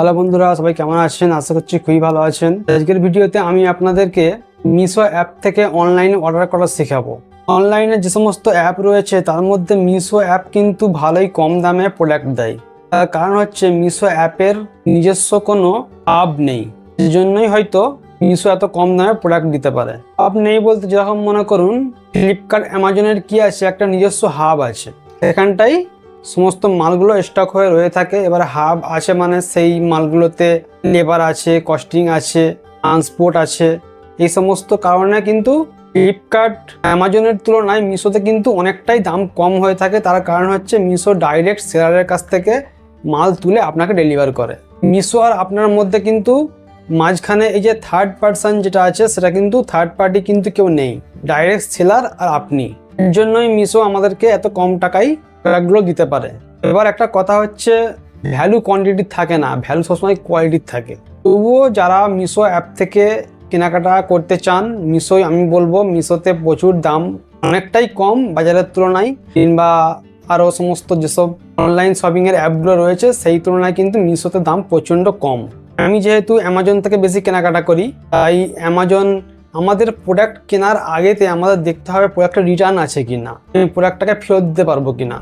Hello বন্ধুরা, সবাই কেমন আছেন? আশা করছি খুবই ভালো আছেন। আজকের ভিডিওতে আমি আপনাদেরকে মিশো অ্যাপ থেকে অনলাইনে অর্ডার করা শেখাবো। অনলাইনে যে সমস্ত অ্যাপ রয়েছে, তার মধ্যে মিশো অ্যাপ কিন্তু ভালোই কম দামে প্রোডাক্ট দেয়। কারণ হচ্ছে মিশো অ্যাপের নিজস্ব কোনো আপ নেই। সেজন্যই হয়তো মিশো এত কম দামে প্রোডাক্ট দিতে পারে। আপ নেই বলতে যেরকম মনে করুন ফ্লিপকার্ট অ্যামাজনের কি আছে, একটা নিজস্ব হাব আছে। এখানটাই সমস্ত মালগুলো স্টক হয়ে রয়ে থাকে। এবার হাব আছে মানে সেই মালগুলোতে লেবার আছে কস্টিং আছে ট্রান্সপোর্ট আছে। এই সমস্ত কারণে কিন্তু ফ্লিপকার্ট অ্যামাজনের তুলনায় মিশোতে কিন্তু অনেকটাই দাম কম হয়ে থাকে। তার কারণ হচ্ছে মিশো ডাইরেক্ট সেলারের কাছ থেকে মাল তুলে আপনাকে ডেলিভার করে। মিশো আর আপনার মধ্যে কিন্তু মাঝখানে এই যে থার্ড পার্সন যেটা আছে, সেটা কিন্তু থার্ড পার্টি কিন্তু কেউ নেই। ডাইরেক্ট সেলার আর আপনি। এর জন্যই মিশো আমাদেরকে এত কম টাকায় প্রোডাক্টগুলো দিতে পারে। এবার একটা কথা হচ্ছে ভ্যালু কোয়ান্টিটি থাকে না ভ্যালু সবসময় কোয়ালিটির থাকে। তবুও যারা মিশো অ্যাপ থেকে কেনাকাটা করতে চান, মিশোয় আমি বলব, মিশোতে প্রচুর দাম, অনেকটাই কম বাজারের তুলনায়, কিংবা আরও সমস্ত যেসব অনলাইন শপিংয়ের অ্যাপগুলো রয়েছে, সেই তুলনায় কিন্তু মিশোতে দাম প্রচণ্ড কম। আমি যেহেতু অ্যামাজন থেকে বেশি কেনাকাটা করি, তাই অ্যামাজন আমাদের প্রোডাক্ট কেনার আগেতে আমাদের দেখতে হবে প্রোডাক্টটা রিটার্ন আছে কি না আমি প্রোডাক্টটাকে ফেরত দিতে পারব কি না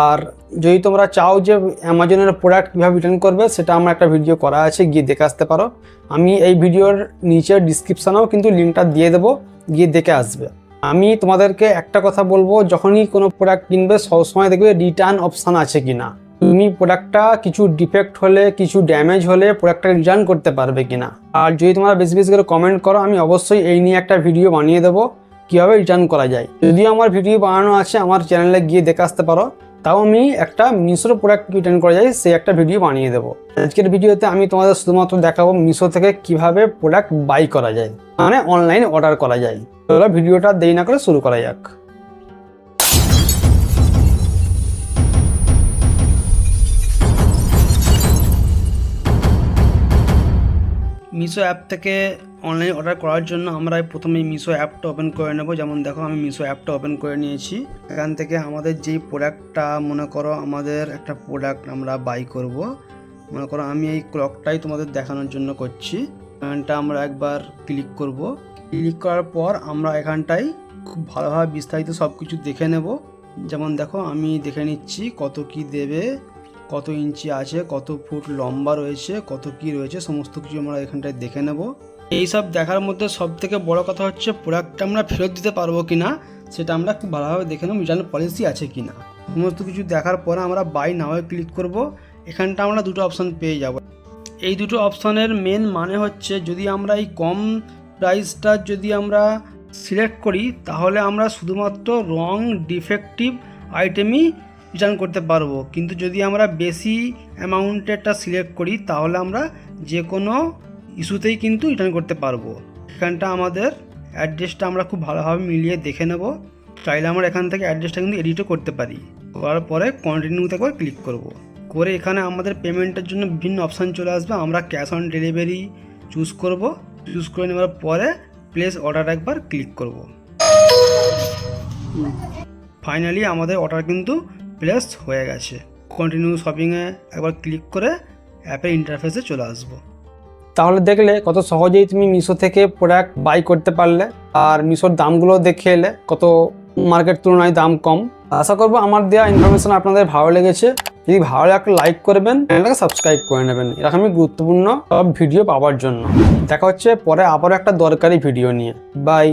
আর যদি তোমরা চাও যে অ্যামাজনের প্রোডাক্ট কীভাবে রিটার্ন করবে, সেটা আমার একটা ভিডিও করা আছে, গিয়ে দেখে আসতে পারো। আমি এই ভিডিওর নিচে ডিসক্রিপশানেও কিন্তু লিঙ্কটা দিয়ে দেবো, গিয়ে দেখে আসবে। আমি তোমাদেরকে একটা কথা বলব, যখনই কোনো প্রোডাক্ট কিনবে, সবসময় দেখবে রিটার্ন অপশান আছে কি না তুমি প্রোডাক্টটা কিছু ডিফেক্ট হলে, কিছু ড্যামেজ হলে প্রোডাক্টটা রিটার্ন করতে পারবে কিনা। আর যদি তোমরা বেশি বেশি করে কমেন্ট করো, আমি অবশ্যই এই নিয়ে একটা ভিডিও বানিয়ে দেবো, কীভাবে রিটার্ন করা যায়। যদিও আমার ভিডিও বানানো আছে, আমার চ্যানেলে গিয়ে দেখে আসতে পারো, তাও আমি একটা মিশোর প্রোডাক্ট রিটার্ন করা যায়, সেই একটা ভিডিও বানিয়ে দেবো। আজকের ভিডিওতে আমি তোমাদের শুধুমাত্র দেখাবো মিশো থেকে কীভাবে প্রোডাক্ট বাই করা যায় মানে অনলাইনে অর্ডার করা যায়। তাহলে ভিডিওটা দেরি না করে শুরু করা যাক। মিশো অ্যাপ থেকে অনলাইন অর্ডার করার জন্য আমরা প্রথমে মিশো অ্যাপটা ওপেন করে নেব। যেমন দেখো, আমি মিশো অ্যাপটা ওপেন করে নিয়েছি। এখান থেকে আমাদের যেই প্রোডাক্টটা মনে করো আমাদের একটা প্রোডাক্ট আমরা বাই করব, মনে করো আমি এই ক্লকটাই তোমাদের দেখানোর জন্য করছি। এখানটা আমরা একবার ক্লিক করব। ক্লিক করার পর আমরা এখানটায় খুব ভালোভাবে বিস্তারিত সব কিছু দেখে নেব। যেমন দেখো, আমি দেখে নিচ্ছি কত কি দেবে। কত ইঞ্চি আছে, কত ফুট লম্বা রয়েছে, কত কি রয়েছে, সমস্ত কিছু আমরা এখানটায় দেখে নেব। এই সব দেখার মধ্যে সব থেকে বড় কথা হচ্ছে প্রোডাক্টটা আমরা ফেরত দিতে পারব কি না সেটা আমরা খুব ভালোভাবে দেখে নেব রিটার্ন পলিসি আছে কি না সমস্ত কিছু দেখার পরে আমরা বাই নাওয়ে ক্লিক করব, এখানটা আমরা দুটো অপশান পেয়ে যাব। এই দুটো অপশানের মেন মানে হচ্ছে যদি আমরা এই কম প্রাইসটা যদি আমরা সিলেক্ট করি, তাহলে আমরা শুধুমাত্র রং ডিফেক্টিভ আইটেমই রিটার্ন করতে পারব। কিন্তু যদি আমরা বেশি অ্যামাউন্টেরটা সিলেক্ট করি, তাহলে আমরা যে কোনো ইস্যুতেই কিন্তু রিটার্ন করতে পারব। এখানটা আমাদের অ্যাড্রেসটা আমরা খুব ভালোভাবে মিলিয়ে দেখে নেব। চাইলে আমরা এখান থেকে অ্যাড্রেসটা কিন্তু এডিটও করতে পারি। করার পরে কন্টিনিউতে একবার ক্লিক করব। করে এখানে আমাদের পেমেন্টের জন্য বিভিন্ন অপশান চলে আসবে। আমরা ক্যাশ অন ডেলিভারি চুজ করব। চুজ করে নেওয়ার পরে প্লেস অর্ডার একবার ক্লিক করব। ফাইনালি আমাদের অর্ডার কিন্তু প্লেস হয়ে গেছে। কন্টিনিউ শপিংয়ে একবার ক্লিক করে অ্যাপের ইন্টারফেসে চলে আসব। তাহলে দেখলে কত সহজেই তুমি মিশো থেকে প্রোডাক্ট বাই করতে পারলে আর মিশোর দামগুলো দেখে এলে কত মার্কেট তুলনায় দাম কম। আশা করব আমার দেওয়া ইনফরমেশন আপনাদের ভালো লেগেছে। যদি ভালো লাগে একটা লাইক করবেন, চ্যানেলটাকে সাবস্ক্রাইব করে নেবেন। এরকমই গুরুত্বপূর্ণ সব ভিডিও পাওয়ার জন্য। দেখা হচ্ছে পরে আবারও একটা দরকারি ভিডিও নিয়ে। বাই